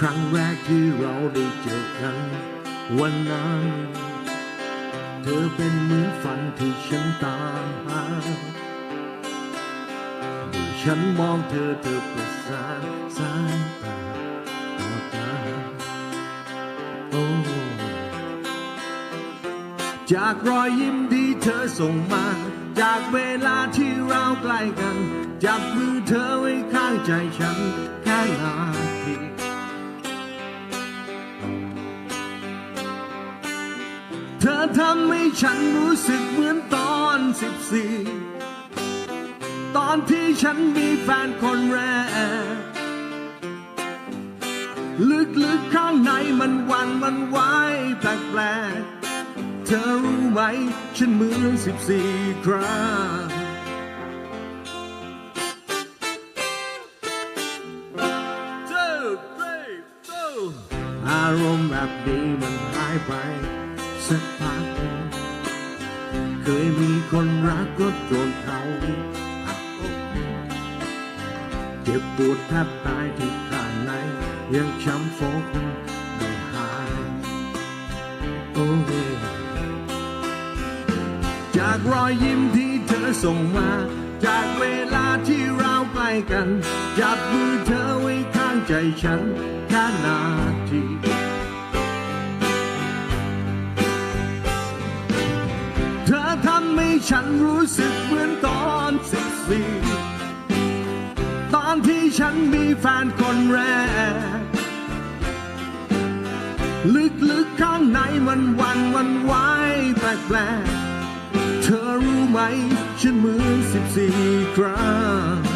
ครั้งแรกที่เราได้เจอกัน วันนั้น เธอเป็นเหมือนฝันที่ฉันตามหาเมื่อฉันมองเธอเธอประสานสายตาต่อตาโอ้จากรอยยิ้มที่เธอส่งมา จากเวลาที่เราใกล้กัน จับมือเธอไว้ข้างใจฉันแค่นา ธอทำให้ฉันรู้สึกเหมือนตอนสิบสี่ตอนที่ฉันมีแฟนคนแรก ลึกๆข้างในมันวันมันไหวแปลกๆ เธอรู้ไหม ฉันเหมือนสิบสี่ครั้งอารมณ์แบบนี้มันหายไป สักพัก เคยมีคนรักก็โดนเขาหักอกเจ็บปวดแทบตายที่ข้างในยังช้ำฟกไม่หายโอ้ยจากรอยยิ้มที่เธอส่งมา จากเวลาที่เราใกล้กัน จับมือเธอไว้ข้างใจฉันแค่นาที ฉันรู้สึกเหมือนตอนสิบสี่ตอนที่ฉันมีแฟนคนแรก ลึกๆข้างในมันวันวันไหวแปลกๆเธอรู้ไหม ฉันเหมือนสิบสี่ครั้ง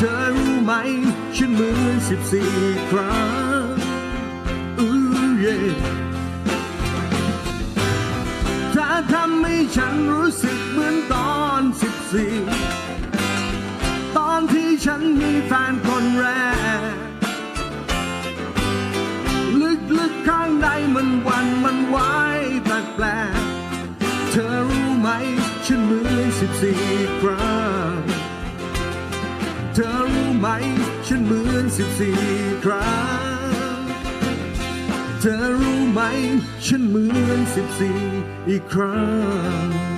เธอรู้ไหม ฉันเหมือนสิบสี่ครั้งอู้เย่เธอทำให้ฉันรู้สึกเหมือนตอนสิบสี่ตอนที่ฉันมีแฟนคนแรก ลึกๆข้างในมันวันมันไหวแปลกๆเธอรู้ไหม ฉันเหมือนสิบสี่ครั้ง ธอรู้ไหม ฉันเหมือนสิบสี่ครั้ง เธอรู้ไหม ฉันเหมือนสิบสี่อีกครั้ง